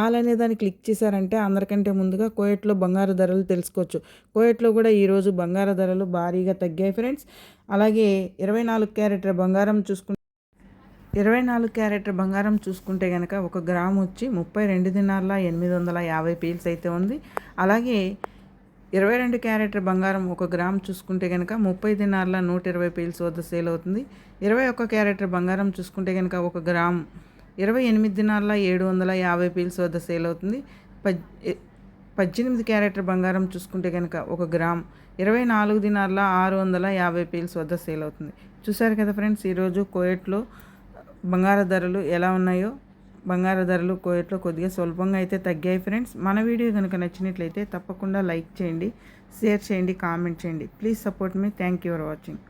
All అనే దాన్ని click చేశారంటే అందరికంటే ముందుగా కోయట్లో బంగారు ధరలు తెలుసుకోవచ్చు. కోయట్లో కూడా ఈరోజు బంగారు ధరలు భారీగా తగ్గాయి ఫ్రెండ్స్. అలాగే ఇరవై నాలుగు క్యారెట్ల బంగారం చూసుకుంటే ఇరవై నాలుగు క్యారెట్ బంగారం చూసుకుంటే కనుక ఒక గ్రామ్ వచ్చి ముప్పై రెండు దినాల ఎనిమిది వందల యాభై పీల్స్ అయితే ఉంది. అలాగే ఇరవై రెండు క్యారెట్ బంగారం ఒక గ్రామ్ చూసుకుంటే కనుక ముప్పై దినార్ల నూట ఇరవై పీల్స్ వద్ద సేల్ అవుతుంది. ఇరవై ఒక్క క్యారెట్ బంగారం చూసుకుంటే కనుక ఒక గ్రామ్ ఇరవై ఎనిమిది దినాల్లో ఏడు వందల యాభై పీల్స్ వద్ద సేల్ అవుతుంది. పద్దెనిమిది క్యారెట్ బంగారం చూసుకుంటే కనుక ఒక గ్రామ్ ఇరవై నాలుగు దినాల్లో ఆరు వందల యాభై పీల్స్ వద్ద సేల్ అవుతుంది. చూసారు కదా ఫ్రెండ్స్ ఈరోజు కోయట్లో బంగారు ధరలు ఎలా ఉన్నాయో? బంగారు ధరలు కోయట్లో కొద్దిగా స్వల్పంగా అయితే తగ్గాయి ఫ్రెండ్స్. మన వీడియో కనుక నచ్చినట్లయితే తప్పకుండా లైక్ చేయండి షేర్ చేయండి కామెంట్ చేయండి. Please support me. Thank you for watching.